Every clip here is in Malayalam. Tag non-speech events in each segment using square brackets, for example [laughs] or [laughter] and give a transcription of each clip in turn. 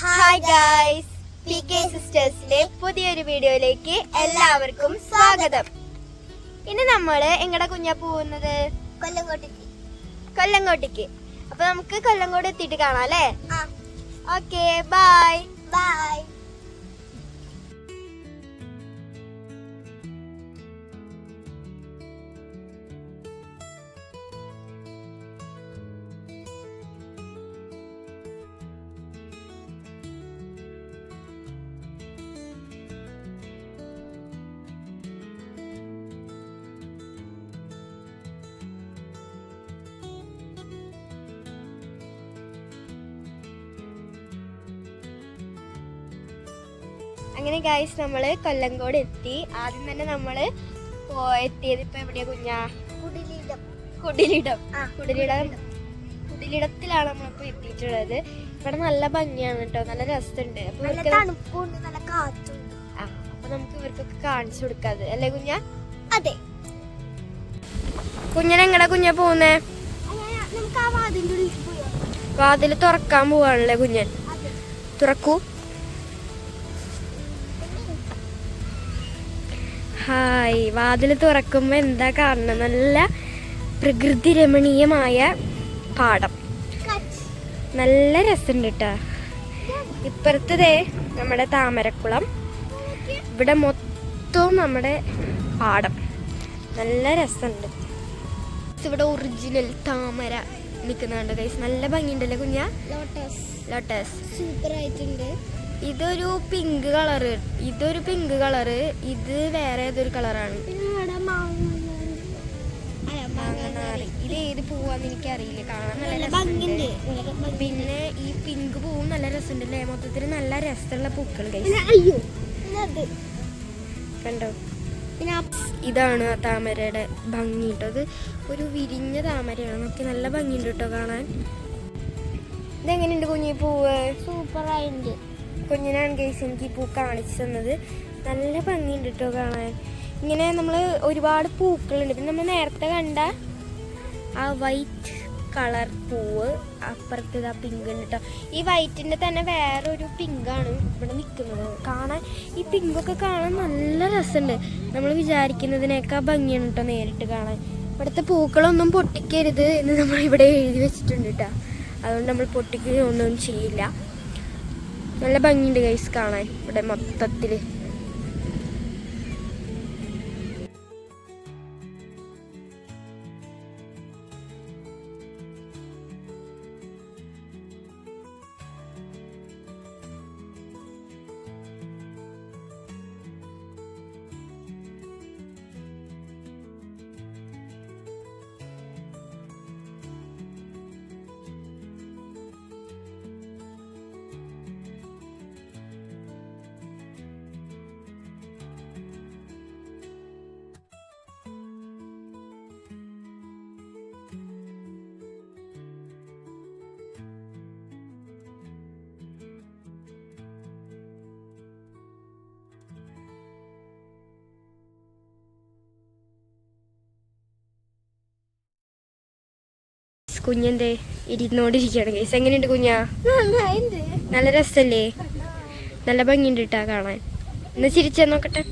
ഹായ് ഗായ്സ് പി കെ സിസ്റ്റേഴ്സിലെ പുതിയൊരു വീഡിയോയിലേക്ക് എല്ലാവർക്കും സ്വാഗതം. ഇനി നമ്മൾ എങ്ങടെ കുഞ്ഞാ പോകുന്നത് കൊല്ലങ്കോട്ടേക്ക്. കൊല്ലങ്കോട്ടേക്ക്. അപ്പൊ നമുക്ക് കൊല്ലങ്കോട് എത്തിയിട്ട് കാണാം അല്ലേ? ഓക്കെ ബൈ ബൈ അങ്ങനെ ഗായ്സ് നമ്മൾ കൊല്ലങ്കോട് എത്തി. ആദ്യം തന്നെ നമ്മൾ എത്തിയത് ഇപ്പൊ എവിടെയാ കുഞ്ഞാ? കുടിലിടം. കുടിലിടം. ആ, കുടിലിടം. കുടിലിടത്തിലാണ് നമ്മളിപ്പോ എത്തിയിട്ടുള്ളത്. ഇവിടെ നല്ല ഭംഗിയാണ് കേട്ടോ നല്ല രസമുണ്ട് അപ്പൊ നല്ല ഇവർക്ക് നല്ല കാറ്റുണ്ട്. ആ, അപ്പൊ നമുക്ക് ഇവർക്കൊക്കെ കാണിച്ചു കൊടുക്കാത്. അല്ലേ കുഞ്ഞ? അതെ. കുഞ്ഞനെങ്ങടാ കുഞ്ഞ പോകുന്നേ വാതിൽ തുറക്കാൻ പോവാണല്ലേ കുഞ്ഞൻ തുറക്കൂ. ഹായ്. വാതിൽ തുറക്കുമ്പോൾ എന്താ കാണുന്നത് നല്ല പ്രകൃതി രമണീയമായ പാടം. നല്ല രസമുണ്ട് കേട്ടോ ഇപ്പുറത്തതേ നമ്മുടെ താമരക്കുളം. ഇവിടെ മൊത്തവും നമ്മുടെ പാടം. നല്ല രസമുണ്ട് ഇവിടെ ഒറിജിനൽ താമര നിൽക്കുന്നുണ്ട് കൈസ് നല്ല ഭംഗിയുണ്ടല്ലേ കുഞ്ഞാ? ലോട്ടസ് ലോട്ടസ് സൂപ്പർ ആയിട്ടുണ്ട്. ഇതൊരു പിങ്ക് കളറ് ഇതൊരു പിങ്ക് കളറ് ഇത് വേറെ ഏതൊരു കളറാണ് ഇത് ഏത് പൂവാന്ന് എനിക്കറിയില്ല. കാണാൻ നല്ല രസമുണ്ട്. പിന്നെ ഈ പിങ്ക് പൂവും നല്ല രസമുണ്ടല്ലേ? മൊത്തത്തിൽ നല്ല രസമുള്ള പൂക്കൾ കണ്ടോ? പിന്നെ ഇതാണ് ആ താമരയുടെ ഭംഗി കേട്ടോ. അത് ഒരു വിരിഞ്ഞ താമരയാണ്. നമുക്ക് നല്ല ഭംഗിയുണ്ട് കേട്ടോ കാണാൻ. ഇതെങ്ങനെയുണ്ട് കുഞ്ഞി പൂവ്? സൂപ്പർ ആയിട്ടുണ്ട് കുഞ്ഞിനാണ് ഗൈസ് എനിക്ക് ഈ പൂ കാണിച്ചു തന്നത്. നല്ല ഭംഗിയുണ്ട് കേട്ടോ കാണാൻ. ഇങ്ങനെ നമ്മൾ ഒരുപാട് പൂക്കളുണ്ട്. പിന്നെ നമ്മൾ നേരത്തെ കണ്ട ആ വൈറ്റ് കളർ പൂവ് അപ്പുറത്ത് ആ പിങ്ക് ഉണ്ട് കേട്ടോ ഈ വൈറ്റിന്റെ തന്നെ വേറൊരു പിങ്കാണ് ഇവിടെ നിൽക്കുന്നത് കാണാൻ ഈ പിങ്കൊക്കെ കാണാൻ നല്ല രസമുണ്ട്. നമ്മൾ വിചാരിക്കുന്നതിനേക്കാൾ ഭംഗിയാണ് കേട്ടോ നേരിട്ട് കാണാൻ. ഇവിടുത്തെ പൂക്കളൊന്നും പൊട്ടിക്കരുത് എന്ന് നമ്മൾ ഇവിടെ എഴുതി വെച്ചിട്ടുണ്ട് കേട്ടോ അതുകൊണ്ട് നമ്മൾ പൊട്ടിക്കുകയൊന്നും ചെയ്യില്ല. നല്ല ഭംഗിയുണ്ട് ഗൈസ് കാണാൻ. ഇവിടെ മൊത്തത്തിൽ കുഞ്ഞെന്തേ ഇരുന്നോണ്ടിരിക്കുകയാണ്. ഗൈസ് എങ്ങനെയുണ്ട് കുഞ്ഞാ? നല്ല രസല്ലേ? നല്ല ഭംഗിയുണ്ട് കേട്ടാ കാണാൻ. ഒന്ന് ചിരിച്ചാ നോക്കട്ടെ.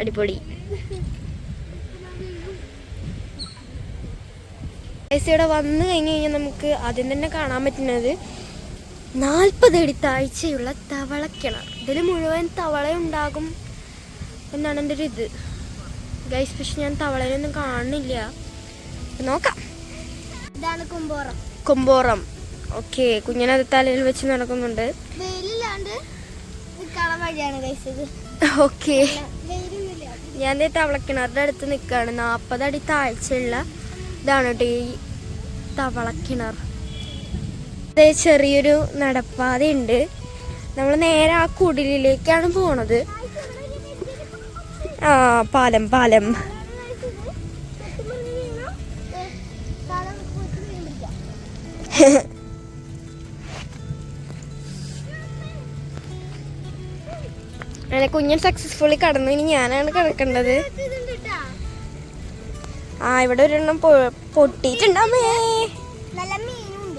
അടിപൊളി. ഗൈസ് ഇവിടെ വന്നു കഴിഞ്ഞ് കഴിഞ്ഞാൽ നമുക്ക് ആദ്യം തന്നെ കാണാൻ പറ്റുന്നത് നാൽപ്പത് അടി താഴ്ചയുള്ള തവളക്കിണർ. ഇതിൽ മുഴുവൻ തവള ഉണ്ടാകും എന്നാണ് എന്റെ ഒരു ഇത്. ഗൈസ് പക്ഷെ ഞാൻ തവളയൊന്നും കാണുന്നില്ല. നോക്കാം. ഇതാണ് കുമ്പോറം കുമ്പോറം ഓക്കെ കുഞ്ഞിനെ തലയിൽ വെച്ച് നടക്കുന്നുണ്ട്. വെയിലില്ലാണ്ട് നിൽക്കാനുള്ള വഴിയാണ് കഴിച്ചത് ഓക്കെ. ഞാൻ തവളക്കിണറിന്റെ അടുത്ത് നിൽക്കുകയാണ് നാൽപ്പത് അടി താഴ്ചയുള്ള ഇതാണ് കേട്ടോ ഈ തവളക്കിണർ. ചെറിയൊരു നടപ്പാതയുണ്ട്. നമ്മൾ നേരെ ആ കുടിലിലേക്കാണ് പോണത്. ആ പാലം പാലം. അങ്ങനെ കുഞ്ഞൻ സക്സസ്ഫുള്ളി കടന്നു. ഇനി ഞാനാണ് കിടക്കേണ്ടത്. ആ ഇവിടെ ഒരെണ്ണം പൊട്ടിയിട്ടുണ്ടാമേ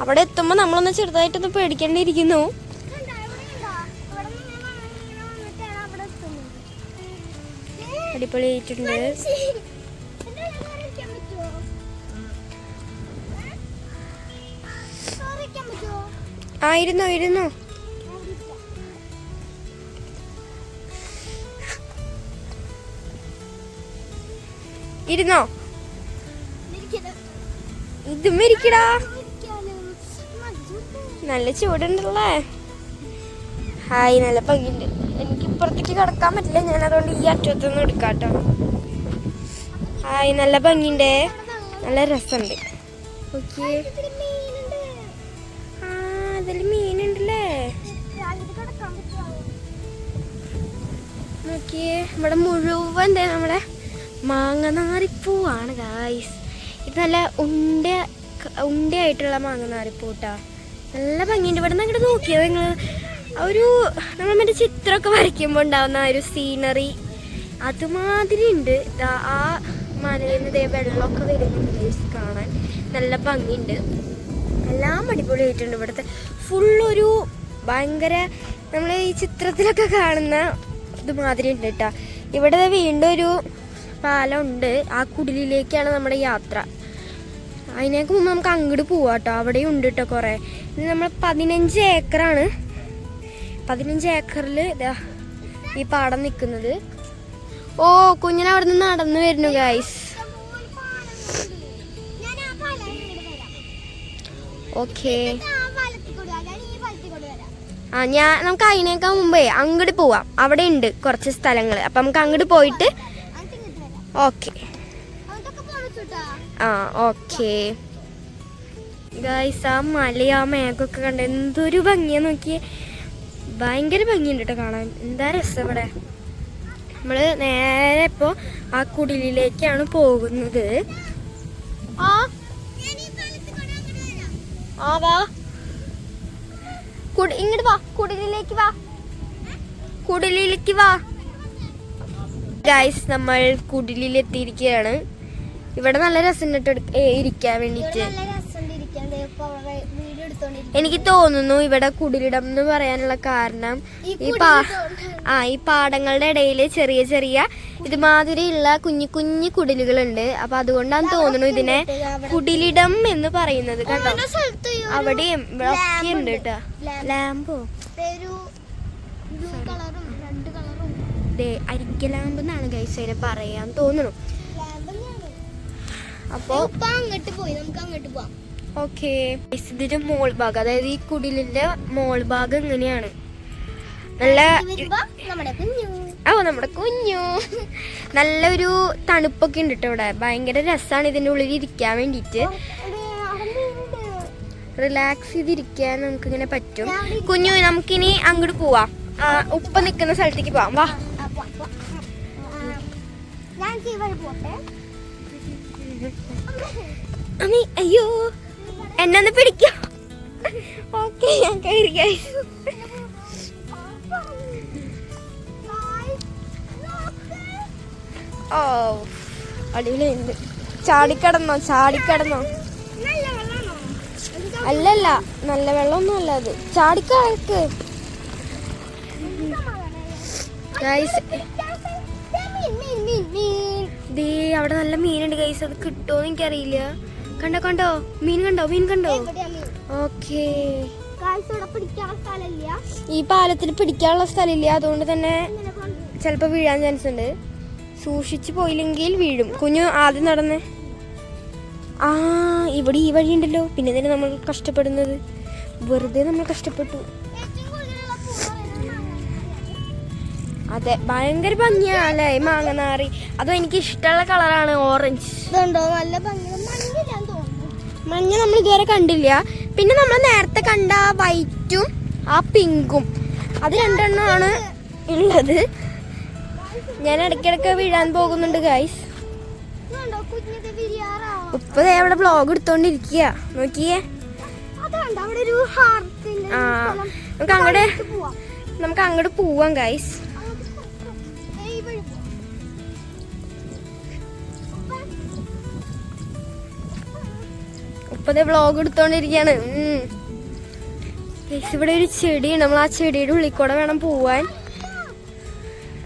അവിടെ എത്തുമ്പോൾ നമ്മളൊന്ന് ചെറുതായിട്ടൊന്ന് പേടിക്കേണ്ടിയിരിക്കുന്നു. അടിപൊളിയായിട്ടുണ്ട്. ആയിരുന്നു ഇരുന്നു ഇരുന്നോ. ഇതും ഇരിക്കടാ. നല്ല ചൂടുണ്ടല്ലേ? ഹായ് നല്ല ഭംഗിയുണ്ട്. എനിക്ക് ഇപ്പുറത്തേക്ക് കടക്കാൻ പറ്റില്ല. ഞാൻ അതുകൊണ്ട് ഈ അറ്റത്തൊന്നും എടുക്കാട്ടോ. ഹായ് നല്ല ഭംഗിണ്ടേ നല്ല രസമുണ്ട്. ഓക്കെ. ആ അതിൽ മീനുണ്ടല്ലേ? നോക്കിയേ ഇവിടെ മുഴുവൻ ദേ നമ്മുടെ മാങ്ങനാറിപ്പൂവാണ് ഗായ്സ് ഇത് നല്ല ഉണ്ട ഉണ്ടയായിട്ടുള്ള കേട്ടാ നല്ല ഭംഗിയുണ്ട്. ഇവിടെ നിന്ന് അങ്ങോട്ട് നോക്കിയത് നിങ്ങൾ ഒരു നമ്മൾ മറ്റേ ചിത്രമൊക്കെ വരയ്ക്കുമ്പോൾ ഉണ്ടാവുന്ന ഒരു സീനറി അതുമാതിരി ഉണ്ട്. ആ മലയിൽ നിന്ന് വെള്ളമൊക്കെ വരുന്നുണ്ട് കാണാൻ നല്ല ഭംഗിയുണ്ട്. എല്ലാം അടിപൊളിയായിട്ടുണ്ട്. ഇവിടുത്തെ ഫുള്ളൊരു ഭയങ്കര നമ്മൾ ഈ ചിത്രത്തിലൊക്കെ കാണുന്ന ഇതുമാതിരി ഉണ്ട് കേട്ടോ. ഇവിടെ വീണ്ടും ഒരു പാലമുണ്ട്. ആ കുടിലിലേക്കാണ് നമ്മുടെ യാത്ര. അതിനേക്ക് മുമ്പ് നമുക്ക് അങ്ങോട്ട് പോവാം കേട്ടോ. അവിടെയും ഉണ്ട് കേട്ടോ കുറേ. ഇത് നമ്മൾ പതിനഞ്ച് ഏക്കറാണ്. പതിനഞ്ച് ഏക്കറിൽ ഇതാ ഈ പാടം നിൽക്കുന്നത്. ഓ കുഞ്ഞിനവിടെ നിന്ന് നടന്നു വരുന്നു ഗൈസ് ഓക്കേ. ആ ഞാൻ നമുക്ക് അതിനേക്കാൾ മുമ്പേ അങ്ങോട്ട് പോവാം. അവിടെ ഉണ്ട് കുറച്ച് സ്ഥലങ്ങൾ അപ്പം നമുക്ക് അങ്ങോട്ട് പോയിട്ട് ഓക്കെ. ആ ഓക്കെ. ഗൈസ് ആ മലയാ ആ മേഘമൊക്കെ കണ്ട് എന്തൊരു ഭംഗിയാ നോക്കിയേ. ഭയങ്കര ഭംഗിയുണ്ട് കേട്ടോ കാണാൻ. എന്താ രസം ഇവിടെ? നമ്മൾ നേരെ ഇപ്പോൾ ആ കുടിലിലേക്കാണ് പോകുന്നത്. ആ ആ വാ. ഇങ്ങോട്ട് വാ കുടിലിലേക്ക് വാ. കുടിലിലേക്ക് വാ. ഗൈസ് നമ്മൾ കുടിലിൽ എത്തിയിരിക്കുകയാണ് ഇവിടെ നല്ല രസം ഇരിക്കാൻ വേണ്ടിട്ട് എനിക്ക് തോന്നുന്നു ഇവിടെ കുടിലിടം എന്ന് പറയാനുള്ള കാരണം ഈ പാ ആ ഈ പാടങ്ങളുടെ ഇടയിൽ ചെറിയ ചെറിയ ഇതുമാതിരിയുള്ള കുഞ്ഞു കുഞ്ഞു കുടിലുകളുണ്ട്. അപ്പൊ അതുകൊണ്ടാണ് തോന്നുന്നു ഇതിനെ കുടിലിടം എന്ന് പറയുന്നത് ഒരു അവിടെയും ഇവിടെ ഒക്കെ ഉണ്ട്. കേട്ടോ. ലാമ്പോ. അരിക്കലാമ്പ് എന്നാണ് ഗൈസ് അതിനെ പറയാൻ തോന്നുന്നു. അപ്പോ അങ്ങോട്ട് പോയി. നമുക്ക് അങ്ങോട്ട് പോവാം. ഓക്കെ. ഇതിന്റെ മോൾ ഭാഗം അതായത് ഈ കുടിലിന്റെ മോൾ ഭാഗം ഇങ്ങനെയാണ്. നല്ല ഓ നമ്മുടെ കുഞ്ഞു. നല്ലൊരു തണുപ്പൊക്കെ ഉണ്ട് കേട്ടോ ഇവിടെ. ഭയങ്കര രസമാണ് ഇതിന്റെ ഉള്ളിൽ ഇരിക്കാൻ വേണ്ടിട്ട് റിലാക്സ് ചെയ്തിരിക്കാൻ നമുക്ക് ഇങ്ങനെ പറ്റും കുഞ്ഞു നമുക്കിനി അങ്ങോട്ട് പോവാം. ഉപ്പ നിൽക്കുന്ന സ്ഥലത്തേക്ക് പോവാം. വാ. അമ്മി അയ്യോ. എന്നെ ഒന്ന് പിടിക്കാം. ഓക്കെ ഞാൻ കയറി. ഓ അടിപൊളിയുണ്ട് ചാടിക്കടന്നോ ചാടിക്കടന്നോ. അല്ലല്ല നല്ല വെള്ളമൊന്നും അല്ല അത്. ദേ അവിടെ നല്ല മീനുണ്ട് ഗൈസ് അത് കിട്ടുമോ എനിക്കറിയില്ല. കണ്ടോ കണ്ടോ? മീൻ കണ്ടോ മീൻ കണ്ടോ? ഓക്കേ. ഈ പാലത്തിൽ പിടിക്കാനുള്ള സ്ഥലമില്ല അതുകൊണ്ട് തന്നെ ചിലപ്പോൾ വീഴാൻ ചാൻസ് ഉണ്ട്. സൂക്ഷിച്ചു പോയില്ലെങ്കിൽ വീഴും. കുഞ്ഞു ആദ്യം നടന്നേ. ആ ഇവിടെ ഈ വഴി ഉണ്ടല്ലോ. പിന്നെ തന്നെ നമ്മൾ കഷ്ടപ്പെടുന്നത്. വെറുതെ നമ്മൾ കഷ്ടപ്പെട്ടു. അതെ ഭയങ്കര ഭംഗിയാണ് അല്ലേ? മാങ്ങനാറി അതും എനിക്ക് ഇഷ്ടമുള്ള കളറാണ് ഓറഞ്ച് ഇതുണ്ടോ? നല്ല ഭംഗി മഞ്ഞ നമ്മൾ ഇതുവരെ കണ്ടില്ല. പിന്നെ നമ്മൾ നേരത്തെ കണ്ട ആ വൈറ്റും ആ പിങ്കും അത് രണ്ടെണ്ണമാണ് ഉള്ളത്. ഞാൻ ഇടയ്ക്കിടയ്ക്ക് വീഴാൻ പോകുന്നുണ്ട് ഗൈസ് ഉപ്പ അവിടെ ബ്ലോഗ് എടുത്തോണ്ടിരിക്കുക നോക്കിയേ. നമുക്ക് അങ്ങോട്ട് നമുക്ക് അങ്ങോട്ട് പോവാം. ഗൈസ് ഉപ്പതേ വ്ളോഗ് എടുത്തോണ്ടിരിക്കാണ്. ഇവിടെ ഒരു ചെടി നമ്മൾ ആ ചെടിയുടെ ഉള്ളിൽ കൂടെ വേണം പോവാൻ.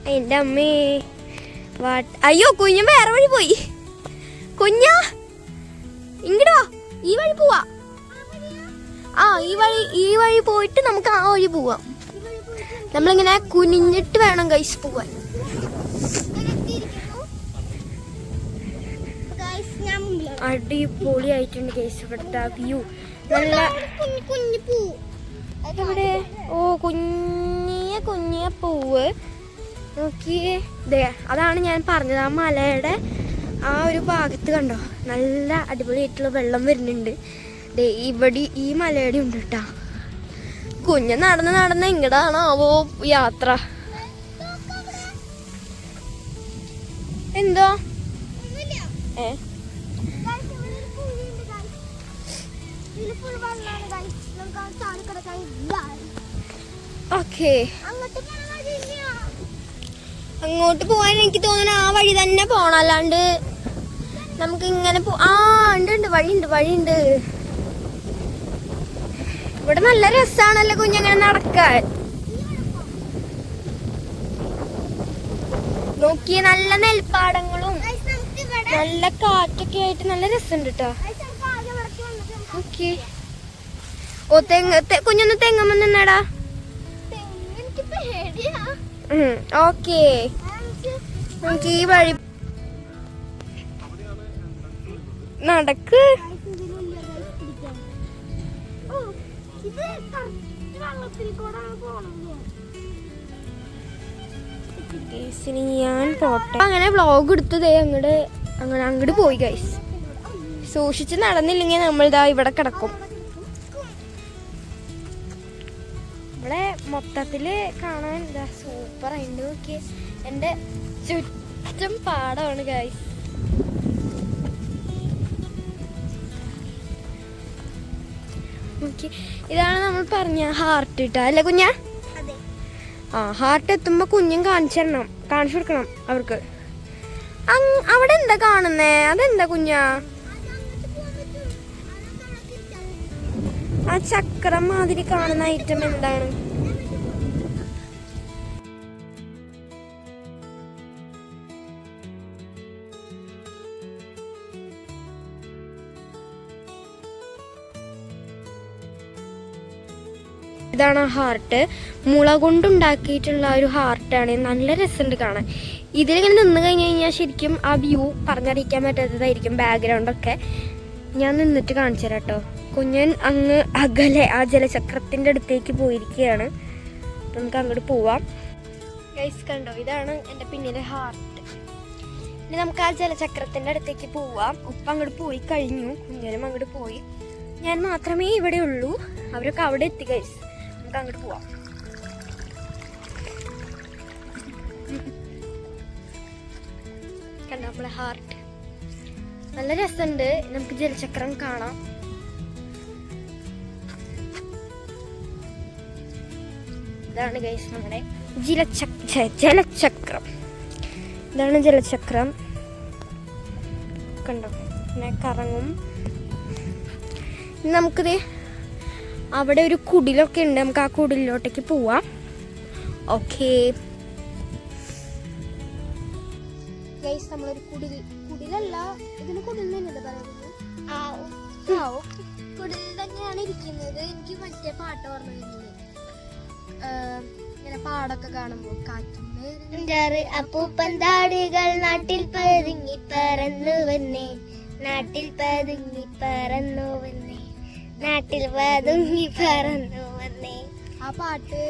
എന്റെ അമ്മേ. വാട്ട്? അയ്യോ കുഞ്ഞു വേറെ വഴി പോയി. കുഞ്ഞ ഇങ്ങടോ ഈ വഴി പോവാ. ആ ഈ വഴി ഈ വഴി പോയിട്ട് നമുക്ക് ആ വഴി പോവാം. നമ്മളിങ്ങനെ കുനിഞ്ഞിട്ട് വേണം കൈസ് പോവാൻ. അടിപൊളിയായിട്ടുണ്ട് കേസ് ഇവിടുത്തെ വ്യൂ. നല്ല കുഞ്ഞു പൂ ഇവിടെ ഓ കുഞ്ഞിയ കുഞ്ഞിയ പൂവ്. നോക്കിയേ. ദേ അതാണ് ഞാൻ പറഞ്ഞത്. ആ മലയുടെ ആ ഒരു ഭാഗത്ത് കണ്ടോ? നല്ല അടിപൊളിയായിട്ടുള്ള വെള്ളം വരുന്നുണ്ട്. ദേ ഇവിടെ ഈ മലയുടെ ഉണ്ട് കേട്ടാ കുഞ്ഞ് നടന്ന് നടന്ന് ഇങ്ങടാണാവോ യാത്ര? എന്തോ? ഏ? അങ്ങോട്ട് പോവാൻ എനിക്ക് തോന്നുന്നു ആ വഴി തന്നെ പോണം. അല്ലാണ്ട് നമുക്ക് ഇങ്ങനെ പോ ആ ഉണ്ട് ഉണ്ട്. വഴിയുണ്ട് വഴിയുണ്ട്. ഇവിടെ നല്ല രസാണല്ലോ കുഞ്ഞങ്ങനെ നടക്കാൻ. നോക്കിയ നല്ല നെൽപ്പാടങ്ങളും നല്ല കാറ്റൊക്കെ ആയിട്ട് നല്ല രസമുണ്ട് കേട്ടോ ഓക്കെ കുഞ്ഞൊന്ന് തെങ്ങമ്മ നിന്നടാ. ഓക്കേ. നമുക്ക് ഈ വഴി നടക്ക്. ഞാൻ അങ്ങനെ വ്ളോഗ് എടുത്തതേ അങ്ങോട്ട് അങ്ങനെ അങ്ങോട്ട് പോയി ഗൈസ് സൂക്ഷിച്ച് നടന്നില്ലെങ്കിൽ നമ്മളിതാ ഇവിടെ കിടക്കും. ഇവിടെ മൊത്തത്തിൽ കാണാൻ എന്താ സൂപ്പർ ആയിട്ട് നോക്കി എന്റെ ചുറ്റും പാടമാണ് ഗൈസ് ഇതാണ് നമ്മൾ പറഞ്ഞ ഹാർട്ട് ഇട്ട അല്ലേ കുഞ്ഞാ. ആ ഹാർട്ട് എത്തുമ്പോ കുഞ്ഞും കാണിച്ചു തരണം കാണിച്ചു കൊടുക്കണം അവർക്ക്. അവിടെ എന്താ കാണുന്നേ? അതെന്താ കുഞ്ഞാ. ആ ചക്രം മാതിരി കാണുന്ന ഐറ്റം എന്താണ്? ഇതാണ് ആ ഹാർട്ട് മുള കൊണ്ടുണ്ടാക്കിയിട്ടുള്ള ഒരു ഹാർട്ടാണ് നല്ല രസമുണ്ട് കാണാൻ. ഇതിലിങ്ങനെ നിന്ന് കഴിഞ്ഞ് കഴിഞ്ഞാൽ ശരിക്കും ആ വ്യൂ പറഞ്ഞറിയിക്കാൻ പറ്റാത്തതായിരിക്കും ബാക്ക്ഗ്രൗണ്ടൊക്കെ ഞാൻ നിന്നിട്ട് കാണിച്ചു കേട്ടോ കുഞ്ഞൻ അങ്ങ് അകലെ ആ ജലചക്രത്തിന്റെ അടുത്തേക്ക് പോയിരിക്കുകയാണ്. നമുക്ക് അങ്ങോട്ട് പോവാം. ഗൈസ് കണ്ടോ? ഇതാണ് എന്റെ പിന്നിലെ ഹാർട്ട് ഇനി നമുക്ക് ആ ജലചക്രത്തിന്റെ അടുത്തേക്ക് പോവാം. ഉപ്പ അങ്ങോട്ട് പോയി കഴിഞ്ഞു. കുഞ്ഞനും അങ്ങോട്ട് പോയി. ഞാൻ മാത്രമേ ഇവിടെ ഉള്ളൂ അവരൊക്കെ അവിടെ എത്തി ഗൈസ് നമുക്ക് അങ്ങോട്ട് പോവാം. കണ്ടോ? നമ്മളെ ഹാർട്ട് നല്ല രസമുണ്ട് നമുക്ക് ജലചക്രം കാണാം. ഇതാണ് ഗൈസ് നമ്മുടെ ജലചക് ജലചക്രം. ഇതാണ് ജലചക്രം. കണ്ടോ? പിന്നെ കറങ്ങും. നമുക്കിത് അവിടെ ഒരു കുടിലൊക്കെ ഉണ്ട്. നമുക്ക് ആ കുടിലോട്ടേക്ക് പോവാം. ഓക്കേ ഗൈസ് ഒരു കുടിൽ കുടിലല്ല ഇതിന് കുടിൽ തന്നെയല്ലേ പറയുന്നത്. ആ, ഓക്കെ. കുടിൽ തന്നെയാണ് ഇരിക്കുന്നത്. എനിക്ക് മറ്റേ പാട്ട് ഓർമ്മ വരുന്നത്. ഇങ്ങനെ പാടൊക്കെ കാണുമ്പോൾ കാറ്റും അപ്പൂപ്പൻ അപ്പൂപ്പന്താടികൾ നാട്ടിൽ പതുങ്ങി പറന്നു വന്നേ. നാട്ടിൽ പതുങ്ങി പറന്നു വന്നേ. നാട്ടിൽ പതുങ്ങി പറന്നു വന്നേ. ആ പാട്ട്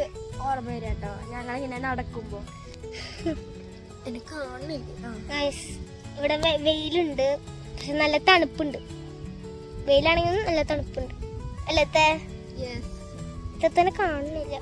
ഓർമ്മ വരാട്ടോ. ഞങ്ങളിങ്ങനെ നടക്കുമ്പോൾ [laughs] എനിക്ക് കാണുന്നില്ല. ഇവിടെ വെയിലുണ്ട്. പക്ഷെ നല്ല തണുപ്പുണ്ട്. വെയിലാണെങ്കിൽ നല്ല തണുപ്പുണ്ട്. അല്ലത്തെ തന്നെ കാണുന്നില്ല.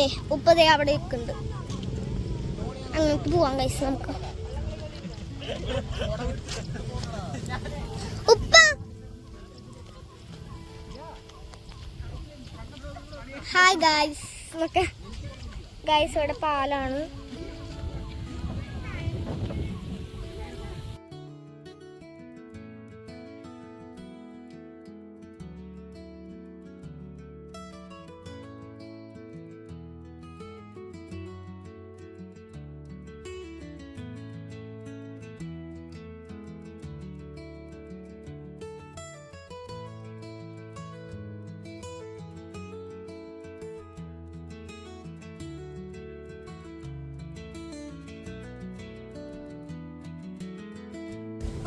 ദേ ഉപ്പ ദേ അവിടെ നിൽക്കുന്നുണ്ട് അങ്ങോട്ട് പോവാൻ കൈസ് നമുക്ക്. ഉപ്പ! ഹായ് ഗായ്സ് നമുക്ക് ഗായ്സ് ഇവിടെ പാലാണ്.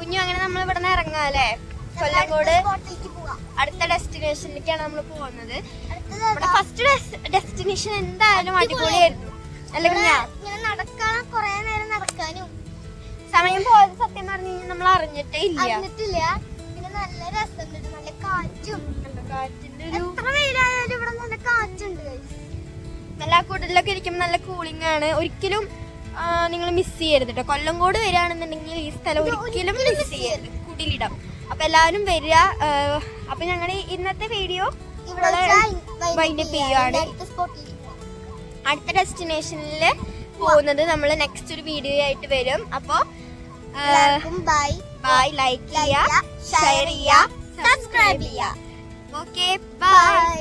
കുഞ്ഞു അങ്ങനെ നമ്മൾ ഇവിടെ നിന്ന് ഇറങ്ങാല്ലേ കൊല്ലങ്കോട് സ്പോട്ടിലേക്ക് പോവാം. അടുത്ത ഡെസ്റ്റിനേഷനിലേക്കാണ് നമ്മൾ പോകുന്നത്. നമ്മുടെ ഫസ്റ്റ് ഡെസ്റ്റിനേഷൻ എന്തായാലും അടിപൊളിയായിരുന്നു. അല്ലെങ്കിൽ കുഞ്ഞാ നടക്കാൻ കൊറേ നേരം നടക്കാനും സമയം പോയത് സത്യം പറഞ്ഞു കഴിഞ്ഞാൽ നമ്മൾ അറിഞ്ഞിട്ടേ ഇല്ല. അറിഞ്ഞിട്ടില്ല. പിന്നെ നല്ല രസമുണ്ട്. നല്ല കാറ്റും. കാറ്റിന്റെ ഒരു എത്ര വെയിലായാലും ഇവിടെ നല്ല കാറ്റുണ്ട്. നല്ല കൂടുതലൊക്കെ ഇരിക്കുമ്പോൾ നല്ല കൂളിംഗ് ആണ്. ഒരിക്കലും നിങ്ങൾ മിസ് ചെയ്യരുത് കേട്ടോ കൊല്ലംകോട് വരികയാണെന്നുണ്ടെങ്കിൽ ഈ സ്ഥലം ഒരിക്കലും മിസ് ചെയ്യരുത്. കുടിലിടം. അപ്പൊ എല്ലാവരും വരിക. അപ്പൊ ഞങ്ങളുടെ ഇന്നത്തെ വീഡിയോ വൈൻഡപ്പ് ചെയ്യുകയാണ് അടുത്ത ഡെസ്റ്റിനേഷനിൽ പോകുന്നത് നമ്മൾ നെക്സ്റ്റ് ഒരു വീഡിയോ ആയിട്ട് വരും. അപ്പോൾ ബൈ ബൈ ലൈക്ക് ചെയ്യുക ഷെയർ ചെയ്യുക സബ്സ്ക്രൈബ് ചെയ്യുക ഓക്കെ ബൈ